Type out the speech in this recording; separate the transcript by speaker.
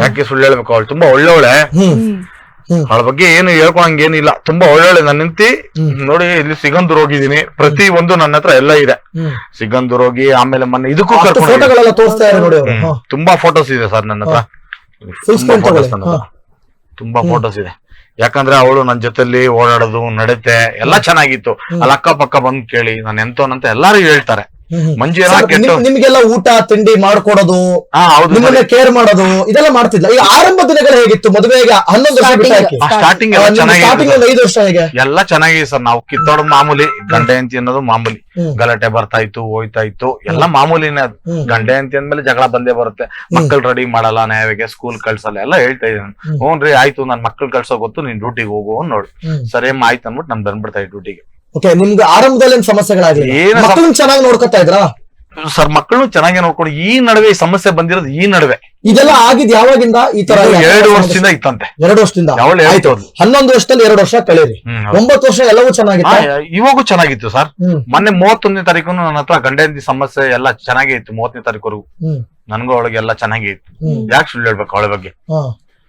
Speaker 1: ಯಾಕೆ ಸುಳ್ಳು ಹೇಳ್ಬೇಕು? ಅವಳು ತುಂಬಾ ಒಳ್ಳೆವಳೆ. ಅವಳ ಬಗ್ಗೆ ಏನು ಹೇಳ್ಕೊಳಂಗೇನಿಲ್ಲ. ತುಂಬಾ ಒಳ್ಳೊಳ್ಳೆ ನನ್ನ ನಿಂತಿ ನೋಡಿ ಇಲ್ಲಿ ಸಿಗಂದೂರ್ ಹೋಗಿದೀನಿ ಪ್ರತಿ ಒಂದು ನನ್ನ ಹತ್ರ ಎಲ್ಲ ಇದೆ. ಸಿಗಂದೂರ್ ಹೋಗಿ ಆಮೇಲೆ ಮೊನ್ನೆ ಇದಕ್ಕೂ ಕರ್ಕೊಂಡು ತುಂಬಾ ಫೋಟೋಸ್ ಇದೆ ಸರ್ ನನ್ನ ಹತ್ರ. ತುಂಬಾ ಫೋಟೋಸ್ ಇದೆ. ಯಾಕಂದ್ರೆ ಅವಳು ನನ್ನ ಜೊತೆಲಿ ಓಡಾಡೋದು ನಡತೆ ಎಲ್ಲಾ ಚೆನ್ನಾಗಿತ್ತು. ಅಲ್ಲಿ ಅಕ್ಕ ಪಕ್ಕ ಬಂದ್ ಕೇಳಿ ನಾನು ಎಂತೋನಂತ ಎಲ್ಲಾರು ಹೇಳ್ತಾರೆ. ಮಂಜು ಏನೋ
Speaker 2: ಸರ್,
Speaker 1: ಕೆಟ್ಟು
Speaker 2: ನಿಮ್ಗೆಲ್ಲ ಊಟ ತಿಂಡಿ ಮಾಡ್ಕೊಡೋದು ನಿಮ್ಮನ್ನ ಕೇರ್ ಮಾಡೋದು ಇದೆಲ್ಲ ಮಾಡ್ತಿದ್ಲ. ಈಗ ಆರಂಭ ದಿನಗಳು ಹೇಗಿತ್ತು? ಮದುವೆಗೆ ಹನ್ನೊಂದು ವರ್ಷ
Speaker 1: ಸ್ಟಾರ್ಟಿಂಗ್ ಎಲ್ಲ
Speaker 2: ಚೆನ್ನಾಗಿ ಐದು ವರ್ಷ ಹೇಗೆ?
Speaker 1: ಎಲ್ಲ ಚೆನ್ನಾಗಿದೆ ಸರ್. ನಾವು ಕಿತ್ತೋಡು ಮಾಮೂಲಿ ಗಂಡ ಅಂತ ಅನ್ನೋದು ಮಾಮೂಲಿ. ಗಲಾಟೆ ಬರ್ತಾ ಇತ್ತು ಹೋಯ್ತಾ ಇತ್ತು. ಎಲ್ಲ ಮಾಮೂಲಿನೇ ಅದು. ಗಂಡೆ ಹೆಂಡತಿ ಅಂದ್ಮೇಲೆ ಜಗಳ ಬಂದೇ ಬರುತ್ತೆ. ಮಕ್ಕಳು ರೆಡಿ ಮಾಡಲ್ಲ ನ್ಯಾಯವಾಗಿ ಸ್ಕೂಲ್ ಕಳ್ಸಲ್ಲ ಎಲ್ಲ ಹೇಳ್ತಾ ಇದ್ದೀನಿ. ಹ್ಞೂ ರೀ ಆಯ್ತು ನನ್ ಮಕ್ಕಳು ಕಳ್ಸೋ ಗೊತ್ತು ನೀನ್ ಡ್ಯೂಟಿಗೆ ಹೋಗು ನೋಡಿ. ಸರಿ ಆಯ್ತು ಅಂದ್ಬಿಟ್ಟು ನಮ್ ಬಂದ್ಬಿಡ್ತಾ ಇದ್ದೆ ಡ್ಯೂಟಿಗೆ
Speaker 2: ಓಕೆ ನಿಮ್ಗೆ ಆರಂಭದಲ್ಲಿ ಏನ್
Speaker 1: ಏನು ಸಮ-
Speaker 2: ಮಕ್ಕಳನ್ನ ಚೆನ್ನಾಗಿ ನೋಡ್ಕೊತಾ ಇದ್ರಾ?
Speaker 1: ಸರ್ ಮಕ್ಕಳು ಚೆನ್ನಾಗಿ ನೋಡ್ಕೊಂಡು ಈ ನಡುವೆ ಈ ಸಮಸ್ಯೆ ಬಂದಿರೋದು ಈ ನಡುವೆ.
Speaker 2: ಇದೆಲ್ಲ ಆಗಿದ್ ಯಾವಾಗಿಂದ ಈ ತರ
Speaker 1: ಇದು ಎರಡು ವರ್ಷದಿಂದ ಇತ್ತಂತೆ.
Speaker 2: ಎರಡು ವರ್ಷದಿಂದ?
Speaker 1: ಯಾವಳು ಹೇಳ್ತು
Speaker 2: ಆಯ್ತು. ಹನ್ನೊಂದು ವರ್ಷದಲ್ಲಿ ಎರಡು ವರ್ಷ ಕಳೀರಿ.
Speaker 1: ಹ್ಮ್, ಹೌದು.
Speaker 2: ಒಂಬತ್ತು ವರ್ಷ ಎಲ್ಲವೂ ಚೆನ್ನಾಗಿತ್ತು?
Speaker 1: ಇವಾಗೂ ಚೆನ್ನಾಗಿತ್ತು ಸರ್.
Speaker 2: ಹ್ಮ್.
Speaker 1: ಮೊನ್ನೆ ಮೂವತ್ತೊಂದನೇ ತಾರೀಕು ನನ್ನ ಹತ್ರ ಗಂಡ ಹೆಂಡತಿ ಸಮಸ್ಯೆ ಎಲ್ಲ ಚೆನ್ನಾಗೇ ಇತ್ತು ಮೂವತ್ತನೇ
Speaker 2: ತಾರೀಕು
Speaker 1: ನನ್ಗೂ ಅವಳಿಗೆ ಎಲ್ಲ ಚೆನ್ನಾಗಿ ಇತ್ತು.
Speaker 2: ಹ್ಮ್.
Speaker 1: ಯಾಕೆ ಸುಳ್ಳು ಹೇಳ್ಬೇಕು ಅವಳ ಬಗ್ಗೆ?